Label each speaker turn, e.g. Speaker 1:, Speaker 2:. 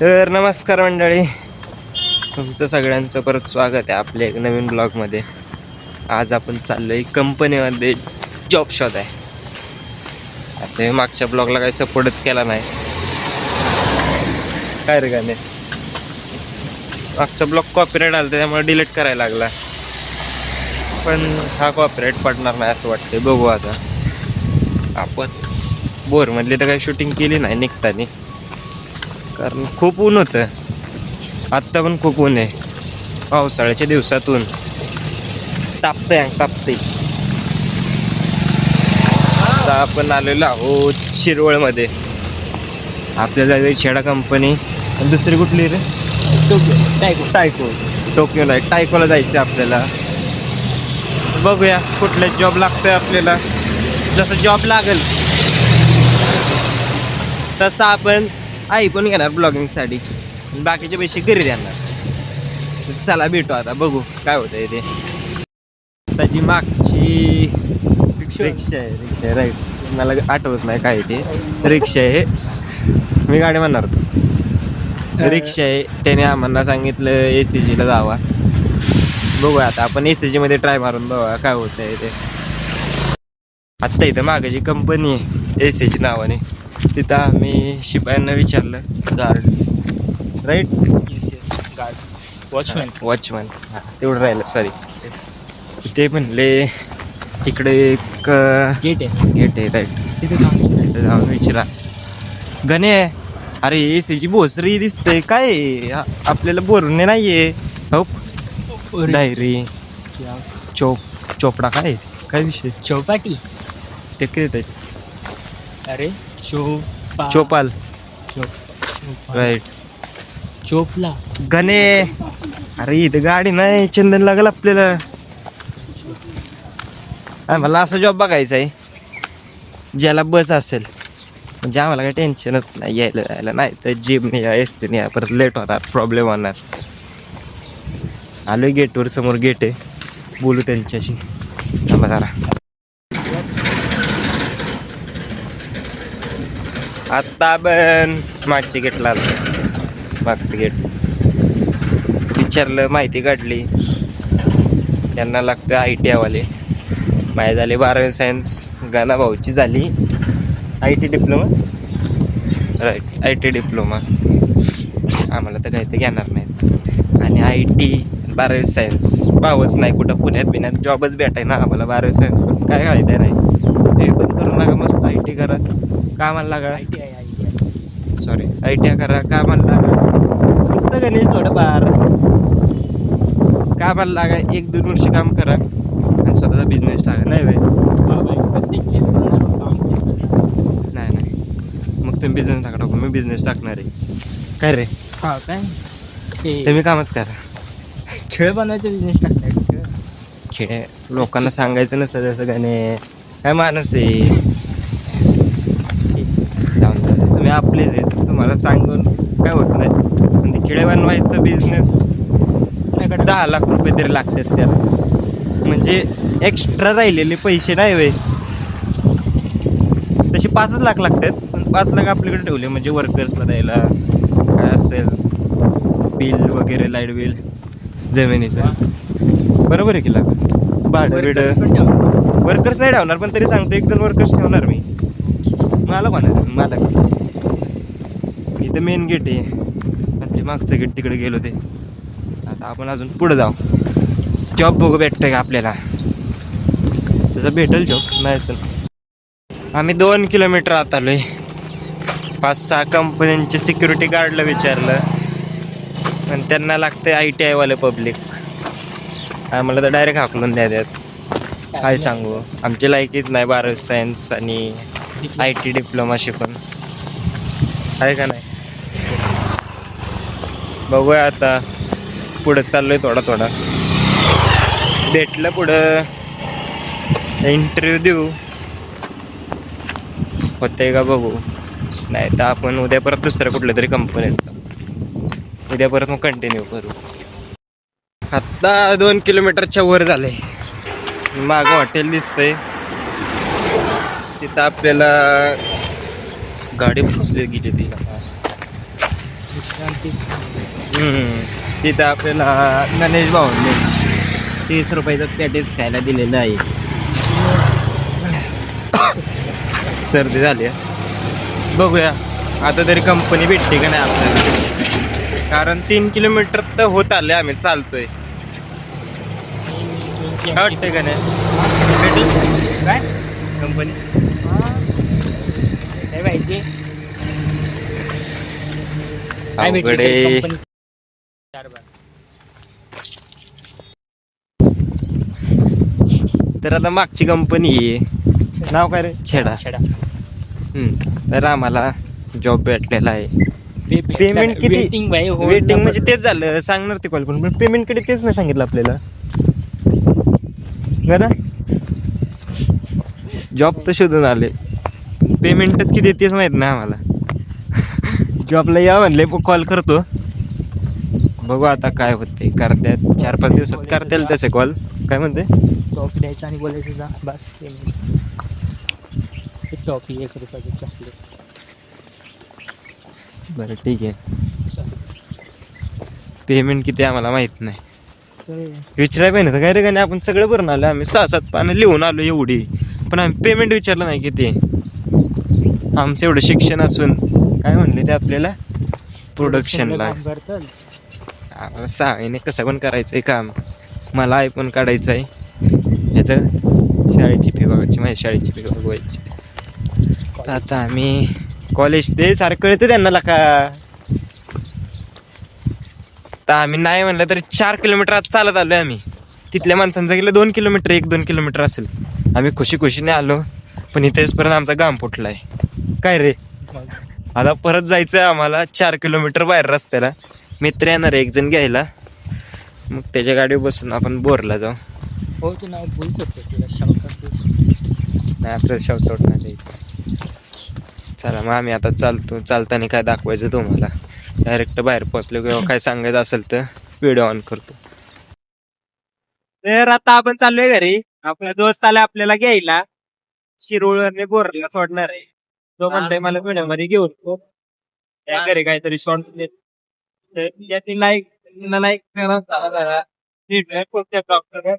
Speaker 1: तर नमस्कार मंडळी. तुमचं सगळ्यांचं परत स्वागत आहे आपल्या एक नवीन ब्लॉगमध्ये. आज आपण चाललो आहे कंपनीमध्ये जॉब शोध आहे. आता मी मागच्या ब्लॉगला काही सपोर्टच केला नाही. काय रे गाणे? मागचा ब्लॉग कॉपीराईट आला त्यामुळे डिलीट करायला लागला. पण हा कॉपीराईट पडणार नाही असं वाटतंय. बघू आता. आपण बोरमधली तर काही शूटिंग केली नाही निघताना. कारण खूप ऊन होतं. आत्ता पण खूप ऊन आहे. पावसाळ्याच्या दिवसातून. तापतंय अंग तापते आता आपण आलेलो आहोत शिरवळमध्ये. आपल्याला छेडा कंपनी आणि दुसरी कुठली रे? टायको टायको टोकियो नाही टायकोला जायचं आपल्याला. बघूया कुठला जॉब लागतोय आपल्याला. जसं जॉब लागेल. तसं आपण आई पण घेणार ब्लॉगिंगसाठी बाकीचे पैसे घरी देणार. चला भेटू आता बघू काय होतं ते. त्याची मागची रिक्षा. आहे रिक्षा आहे राईट मला आठवत नाही काय ते. रिक्षा आहे. मी गाडी म्हणणार होतो. रिक्षा आहे. त्याने आम्हाला सांगितलं ए सी जीला जावा. बघूया आता आपण ए सी जीमध्ये ट्राय मारून बघूया काय होतं आहे ते. आत्ता इथं मागे जी कंपनी आहे ए सी जी नावाने. तिथं आम्ही शिपायांना विचारलं guard right
Speaker 2: yes yes guard watchman
Speaker 1: watchman हां तेवढं राहिलं सॉरी ते म्हणले इकडे एक
Speaker 2: गेट आहे.
Speaker 1: गेट आहे राईट
Speaker 2: तिथे जाऊन
Speaker 1: तिथं जाऊन विचारा. गणे अरे ए सीची भोसरी दिसते काय? आहे? आ- आपल्याला बोरणे नाहीये. हो डायरी. चोप चोपडा काय? आहे? काय विषय?
Speaker 2: चौपाटी.
Speaker 1: ते किती आहेत?
Speaker 2: अरे. चोपा.
Speaker 1: चोपाल.
Speaker 2: चोप चोपा.
Speaker 1: राईट
Speaker 2: चोपला.
Speaker 1: गणे. अरे इथं गाडी नाही. चंदन लागल आपल्याला. मला असा जॉब बघायचा आहे ज्याला बस असेल. म्हणजे आम्हाला काही टेन्शनच नाही. यायला जायला नाही. तर जीपने या एस टीने या. परत लेट होणार. प्रॉब्लेम होणार. आलोय गेटवर समोर गेट आहे. बोलू त्यांच्याशी. थांबा जरा. आत्ता आपण मागचे गेटला लागलं मागचं गेट विचारलं माहिती काढली. त्यांना लागतं आय टी आवाले माझे झाले बारावी सायन्स गाना भाऊची झाली. I T diploma right I T diploma आम्हाला तर काही ते घेणार नाहीत. आणि आय टी बारावी सायन्स भावच नाही कुठं पुण्यात बिण्यात जॉबच भेटाय ना आम्हाला बारावी सायन्स पण काय फायदा नाही. ते पण करू नका मस्त आय टी करा. कामाला लागा
Speaker 2: I T I I T I.
Speaker 1: Sorry I T करा. कामाला लागा चुकतं गणेश थोडंफार. कामाला लागा एक दोन वर्ष काम करा आणि स्वतःचा बिझनेस टाका. नाही बाई.
Speaker 2: प्रत्येक.
Speaker 1: नाही नाही. मग तुम्ही बिझनेस टाका. टाकू मी बिझनेस टाकणार आहे. काय रे?
Speaker 2: हा काय? ते
Speaker 1: तुम्ही कामच करा.
Speaker 2: खेळ बनवायचा बिझनेस टाकताय खेळ
Speaker 1: खेळ. लोकांना सांगायचं नसतं जसं गाणे काय माणूस आहे जाऊन द्या. तुम्ही आपलेच सांगून काय होत नाही. पण ते खेळे बनवायचं बिझनेस दहा लाख रुपये तरी लागतात त्याला म्हणजे एक्स्ट्रा राहिलेले पैसे नाही वे तसे पाचच लाख लागतात पण पाच लाख आपल्याकडे ठेवले. म्हणजे वर्कर्सला द्यायला काय असेल? बिल वगैरे लाइट बिल जमिनीचं. बरोबर आहे की लाख? भाडं बिडं. वर्कर्स नाही ठेवणार पण तरी सांगतो एक दोन वर्कर्स ठेवणार मी. मला कोणा मला इथं मेन गेट आहे. आणि मागचं गेट तिकडे गेलो ते. आता आपण अजून पुढे जाऊ. जॉब बघू भेटतं का आपल्याला? तसं भेटेल जॉब नाही सर आम्ही दोन किलोमीटर आत आहे पाच सहा कंपन्यांचे सिक्युरिटी गार्डला विचारलं. आणि त्यांना लागतं आय टी आयवाले पब्लिक आम्हाला तर डायरेक्ट हाकलून द्या त्यात काय सांगू? आमची लायकीच नाही बारावी सायन्स आणि आय टी डिप्लोमा शिकून आहे का नाही? बघूया आता पुढं चाललोय थोडा थोडा. भेटलं पुढं. इंटरव्ह्यू देऊ. होतंय का बघू. नाही तर आपण उद्या परत दुसऱ्या कुठल्या तरी कंपनीचा उद्या परत मग कंटिन्यू करू. आत्ता दोन किलोमीटरच्या वर झाले मागं हॉटेल दिसतंय. तिथं आपल्याला गाडी पोचली गेली ती तिथं आपल्याला गणेश भाऊंनी तीस रुपयाचं पॅटेज खायला दिलेलं आहे. सर्दी झाली. बघूया आता तरी कंपनी भेटते का नाही आपल्याला? कारण तीन किलोमीटर तर होत आले आम्ही चालतोय. काय वाटतंय का नाही? भेटेल
Speaker 2: काय?
Speaker 1: कंपनी
Speaker 2: काय माहिती? काय. तरी company? चार बार
Speaker 1: तर आता मागची कंपनी आहे. नाव काय रे? छेडा.
Speaker 2: छेडा.
Speaker 1: हम्म. तर आम्हाला जॉब भेटलेला आहे. पेमेंट किती?
Speaker 2: वेटिंग भाई hold
Speaker 1: वेटिंग. म्हणजे तेच झालं. सांगणार ते कॉल करून पण पेमेंटकडे तेच नाही सांगितलं आपल्याला. बरं जॉब तर शोधून आले. पेमेंटच किती आहे तेच माहीत नाही आम्हाला. जॉबला या म्हणले कॉल करतो. बघू आता काय होते करतात चार पाच दिवसात करतील तसे कॉल काय म्हणते?
Speaker 2: टॉफी द्यायचं आणि बोलायचं जा. बस टॉफी एक रुपयाचं चॉकलेट
Speaker 1: बरं ठीक आहे. पेमेंट किती आहे आम्हाला माहीत नाही. विचारायला पाहिजे होतं. काय रे गाणे आपण सगळं भरून आलो आम्ही सहा सात पानं लिहून आलो एवढी. पण आम्ही पेमेंट विचारलं नाही किती. आमचं एवढं शिक्षण असून. काय म्हणले ते आपल्याला? प्रोडक्शनला महिने कसं पण करायचं आहे काम. मला आहे पण काढायचं आहे याचं शाळेची फी बघायची माझ्या शाळेची फी बघवायची. तर आता आम्ही कॉलेज ते सारखं कळतं त्यांना लका. तर आम्ही नाही म्हणलं तरी चार किलोमीटर आज चालत आलोय आम्ही. तिथल्या माणसांचं गेलं दोन किलोमीटर एक दोन किलोमीटर असेल. आम्ही खुशी खुशीने आलो पण इथेचपर्यंत आमचा गाम फुटलाय. काय रे? आता परत जायचं आहे आम्हाला चार किलोमीटर बाहेर रस्त्याला. मित्र येणार आहे एक जण घ्यायला. मग त्याच्या गाडीवर बसून आपण बोरला जाऊ.
Speaker 2: हो तू नाव बोल करतो तुला
Speaker 1: नाही आपल्याला शाउटआउट नाही द्यायचं. चला मग आम्ही आता चालतो. चालताना काय दाखवायचं तुम्हाला. डायरेक्ट बाहेर पोचलो किंवा काय सांगायचं असेल तर व्हिडिओ ऑन करतो. तर आता आपण चाललोय घरी. आपला दोस्त आला आपल्याला घ्यायला. शिरोळने बोरला सोडणार आहे. तो म्हणतोय मला व्हिडिओमध्ये घेऊन तो त्या घरी काहीतरी शॉर्ट तर याची लाईक लाईक. भेटूया पुढच्या ब्लॉगमध्ये.